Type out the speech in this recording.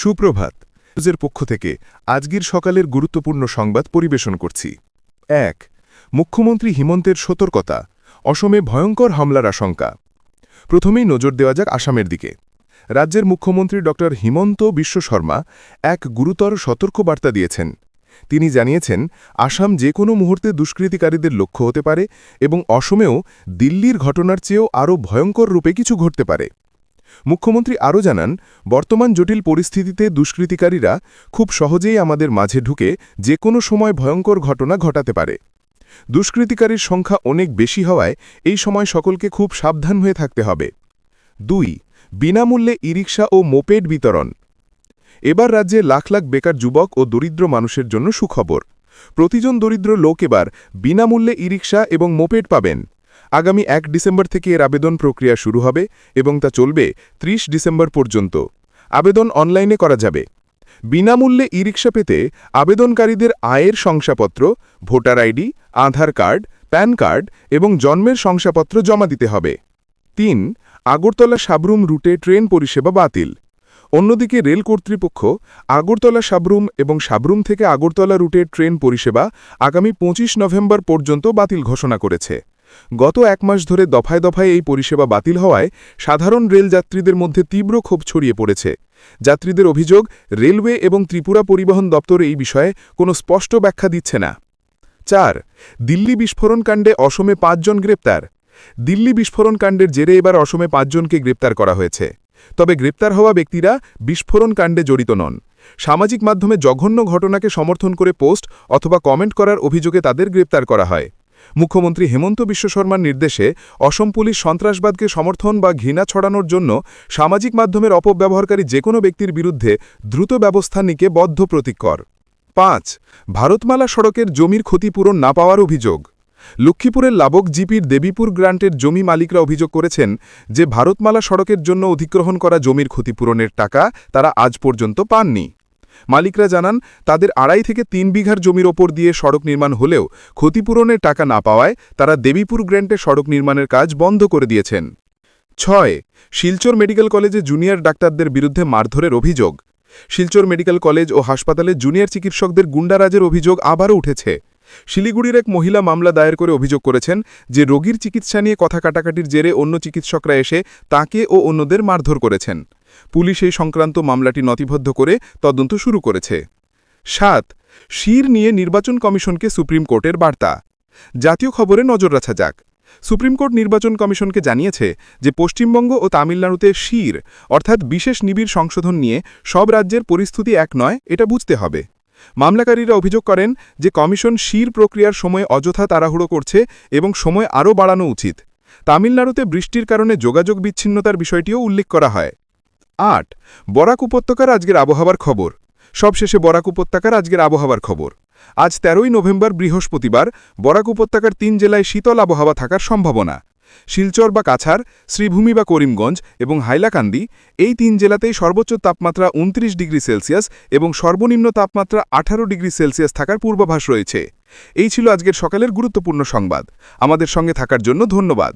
সুপ্রভাত। নিউজের পক্ষ থেকে আজকের সকালের গুরুত্বপূর্ণ সংবাদ পরিবেশন করছি। এক, মুখ্যমন্ত্রী হিমন্তের সতর্কতা। অসমে ভয়ঙ্কর হামলার আশঙ্কা। প্রথমেই নজর দেওয়া যাক আসামের দিকে। রাজ্যের মুখ্যমন্ত্রী ড. হিমন্ত বিশ্ব শর্মা এক গুরুতর সতর্কবার্তা দিয়েছেন। তিনি জানিয়েছেন, আসাম যে কোনো মুহূর্তে দুষ্কৃতিকারীদের লক্ষ্য হতে পারে এবং অসমেও দিল্লির ঘটনার চেয়েও আরও ভয়ঙ্কর রূপে কিছু ঘটতে পারে। মুখ্যমন্ত্রী আরও জানান, বর্তমান জটিল পরিস্থিতিতে দুষ্কৃতিকারীরা খুব সহজেই আমাদের মাঝে ঢুকে যে কোনো সময় ভয়ঙ্কর ঘটনা ঘটাতে পারে। দুষ্কৃতিকারীর সংখ্যা অনেক বেশি হওয়ায় এই সময় সকলকে খুব সাবধান হয়ে থাকতে হবে। দুই, বিনামূল্যে ইরিকশা ও মোপেড বিতরণ। এবার রাজ্যে লাখ লাখ বেকার যুবক ও দরিদ্র মানুষের জন্য সুখবর। প্রতিজন দরিদ্র লোক এবার বিনামূল্যে ইরিকশা এবং মোপেড পাবেন। আগামী এক ডিসেম্বর থেকে এর আবেদন প্রক্রিয়া শুরু হবে এবং তা চলবে ৩০ ডিসেম্বর পর্যন্ত। আবেদন অনলাইনে করা যাবে। বিনামূল্যে ই রিক্সা পেতে আবেদনকারীদের আয়ের শংসাপত্র, voter ID Aadhaar card, PAN card এবং জন্মের শংসাপত্র জমা দিতে হবে। তিন, আগরতলা সাবরুম রুটে ট্রেন পরিষেবা বাতিল। অন্যদিকে রেল কর্তৃপক্ষ আগরতলা সাবরুম এবং সাবরুম থেকে আগরতলা রুটের ট্রেন পরিষেবা আগামী ২৫ নভেম্বর পর্যন্ত বাতিল ঘোষণা করেছে। গত এক মাস ধরে দফায় দফায় এই পরিষেবা বাতিল হওয়ায় সাধারণ রেল যাত্রীদের মধ্যে তীব্র ক্ষোভ ছড়িয়ে পড়েছে। যাত্রীদের অভিযোগ, রেলওয়ে এবং ত্রিপুরা পরিবহন দপ্তর এই বিষয়ে কোনো স্পষ্ট ব্যাখ্যা দিচ্ছে না। চার, দিল্লি বিস্ফোরণ কাণ্ডে অসমে পাঁচজন গ্রেপ্তার। দিল্লি বিস্ফোরণ কাণ্ডের জেরে এবার অসমে পাঁচজনকে গ্রেপ্তার করা হয়েছে। তবে গ্রেপ্তার হওয়া ব্যক্তিরা বিস্ফোরণ কাণ্ডে জড়িত নন। সামাজিক মাধ্যমে জঘন্য ঘটনাকে সমর্থন করে পোস্ট অথবা কমেন্ট করার অভিযোগে তাদের গ্রেপ্তার করা হয়। মুখ্যমন্ত্রী হেমন্ত বিশ্ব শর্মার নির্দেশে অসম পুলিশ সন্ত্রাসবাদকে সমর্থন বা ঘৃণা ছড়ানোর জন্য সামাজিক মাধ্যমের অপব্যবহারকারী যে কোনো ব্যক্তির বিরুদ্ধে দ্রুত ব্যবস্থা নিকে বদ্ধপ্রতিকর। পাঁচ, ভারতমালা সড়কের জমির ক্ষতিপূরণ না পাওয়ার অভিযোগ। লক্ষ্মীপুরের লাবক জিপির দেবীপুর গ্রান্টের জমি মালিকরা অভিযোগ করেছেন যে, ভারতমালা সড়কের জন্য অধিগ্রহণ করা জমির ক্ষতিপূরণের টাকা তারা আজ পর্যন্ত পাননি। মালিকরা জানান, তাদের আড়াই থেকে তিন বিঘার জমির ওপর দিয়ে সড়ক নির্মাণ হলেও ক্ষতিপূরণের টাকা না পাওয়ায় তারা দেবীপুর গ্র্যান্টে সড়ক নির্মাণের কাজ বন্ধ করে দিয়েছেন। ছয়, শিলচর মেডিকেল কলেজে জুনিয়র ডাক্তারদের বিরুদ্ধে মারধরের অভিযোগ। শিলচর মেডিকেল কলেজ ও হাসপাতালে জুনিয়র চিকিৎসকদের গুন্ডারাজের অভিযোগ আবারও উঠেছে। শিলিগুড়ির এক মহিলা মামলা দায়ের করে অভিযোগ করেছেন যে রোগীর চিকিৎসা নিয়ে কথা কাটাকাটির জেরে অন্য চিকিৎসকরা এসে তাকে ও অন্যদের মারধর করেছেন। পুলিশ এই সংক্রান্ত মামলাটি নথিবদ্ধ করে তদন্ত শুরু করেছে। সাত, শির নিয়ে নির্বাচন কমিশনকে সুপ্রিম কোর্টের বার্তা। জাতীয় খবরে নজর রাখা যাক। সুপ্রিম কোর্ট নির্বাচন কমিশনকে জানিয়েছে যে পশ্চিমবঙ্গ ও তামিলনাড়ুতে শির, অর্থাৎ বিশেষ নিবিড় সংশোধন নিয়ে সব রাজ্যের পরিস্থিতি এক নয়, এটা বুঝতে হবে। মামলাকারীরা অভিযোগ করেন যে কমিশন শির প্রক্রিয়ার সময় অযথা তাড়াহুড়ো করছে এবং সময় আরও বাড়ানো উচিত। তামিলনাড়ুতে বৃষ্টির কারণে যোগাযোগ বিচ্ছিন্নতার বিষয়টিও উল্লেখ করা হয়। আট, বরাক উপত্যকার আজকের আবহাওয়ার খবর। সবশেষে বরাক উপত্যকার আজকের আবহাওয়ার খবর। আজ তেরোই নভেম্বর বৃহস্পতিবার, বরাক উপত্যকার তিন জেলায় শীতল আবহাওয়া থাকার সম্ভাবনা। শিলচর বা কাছাড়, শ্রীভূমি বা করিমগঞ্জ এবং হাইলাকান্দি এই তিন জেলাতেই সর্বোচ্চ তাপমাত্রা উনত্রিশ ডিগ্রি সেলসিয়াস এবং সর্বনিম্ন তাপমাত্রা আঠারো ডিগ্রি সেলসিয়াস থাকার পূর্বাভাস রয়েছে। এই ছিল আজকের সকালের গুরুত্বপূর্ণ সংবাদ। আমাদের সঙ্গে থাকার জন্য ধন্যবাদ।